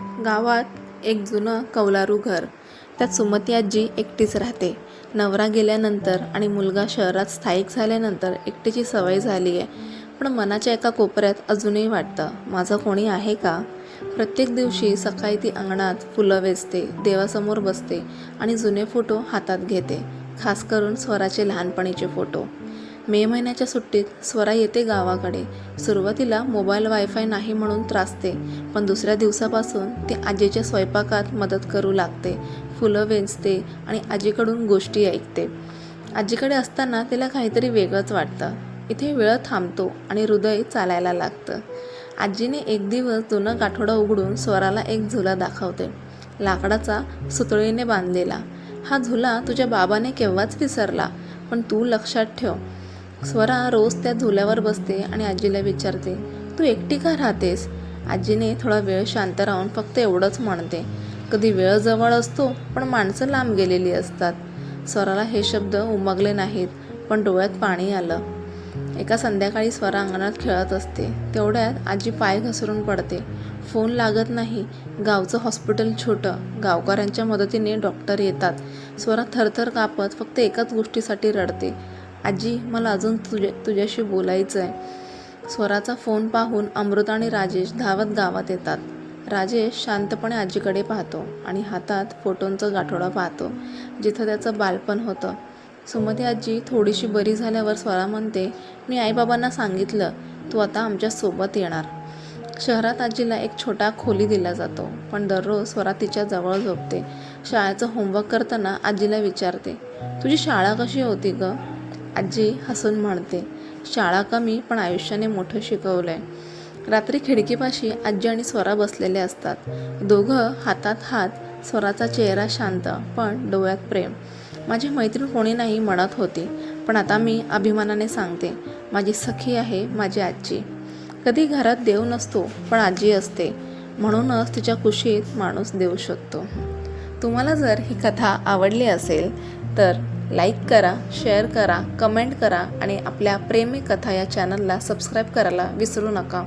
गावात एक जुनं कौलारू घर. त्यात सुमती आजी एकटीच राहते. नवरा गेल्यानंतर आणि मुलगा शहरात स्थायिक झाल्यानंतर एकटीची सवय झाली आहे. पण मनाच्या एका कोपऱ्यात अजूनही वाटतं माझं कोणी आहे का? प्रत्येक दिवशी सकाळी ती अंगणात फुलं वेचते देवासमोर बसते आणि जुने फोटो हातात घेते खास करून स्वराचे लहानपणीचे फोटो. मे महिन्याच्या सुट्टीत स्वरा येते गावाकडे. सुरुवातीला मोबाईल वायफाय नाही म्हणून त्रासते पण दुसऱ्या दिवसापासून ती आजीच्या स्वयंपाकात मदत करू लागते फुलं वेचते आणि आजीकडून गोष्टी ऐकते. आजीकडे असताना तिला काहीतरी वेगळंच वाटतं. इथे वेळ थांबतो आणि हृदय चालायला लागतं. आजीने एक दिवस जुनं गाठोडा उघडून स्वराला एक झुला दाखवते. लाकडाचा सुतळीने बांधलेला. हा झुला तुझ्या बाबाने केव्हाच विसरला पण तू लक्षात ठेव. स्वरा रोज त्या झुल्यावर बसते आणि आजीला विचारते तू एकटी का राहतेस? आजीने थोडा वेळ शांत राहून फक्त एवढंच म्हणते कधी वेळ जवळ असतो पण माणसं लांब गेलेली असतात. स्वराला हे शब्द उमगले नाहीत पण डोळ्यात पाणी आलं. एका संध्याकाळी स्वरा अंगणात खेळत असते. तेवढ्यात आजी पाय घसरून पडते. फोन लागत नाही. गावचं हॉस्पिटल छोटं. गावकऱ्यांच्या मदतीने डॉक्टर येतात. स्वरा थरथर कापत फक्त एकाच गोष्टीसाठी रडते. आजी मला अजून तुझ्या तुझ्याशी बोलायचं आहे स्वराचा फोन पाहून अमृत आणि राजेश धावत गावात येतात. राजेश शांतपणे आजीकडे पाहतो आणि हातात फोटोंचं गाठोडा पाहतो जिथं त्याचं बालपण होतं. सुमती आजी थोडीशी बरी झाल्यावर स्वरा म्हणते मी आईबाबांना सांगितलं तू आता आमच्यासोबत येणार. शहरात आजीला एक छोटा खोली दिला जातो पण दररोज स्वरा तिच्या जवळ झोपते. शाळेचं होमवर्क करताना आजीला विचारते तुझी शाळा कशी होती ग? आजी हसून म्हणते शाळा कमी पण आयुष्याने मोठं शिकवलं आहे रात्री खिडकीपाशी आजी आणि स्वरा बसलेले असतात. दोघं हातात हात स्वराचा चेहरा शांत पण डोळ्यात प्रेम. माझी मैत्रीण कोणी नाही म्हणत होती पण आता मी अभिमानाने सांगते माझी सखी आहे माझी आजी. कधी घरात देव नसतो पण आजी असते. म्हणूनच तिच्या कुशीत माणूस देऊ शकतो. तुम्हाला जर ही कथा आवडली असेल तर लाईक करा शेअर करा कमेंट करा आणि आपल्या प्रेमी कथा या चॅनलला सबस्क्राईब करायला विसरू नका.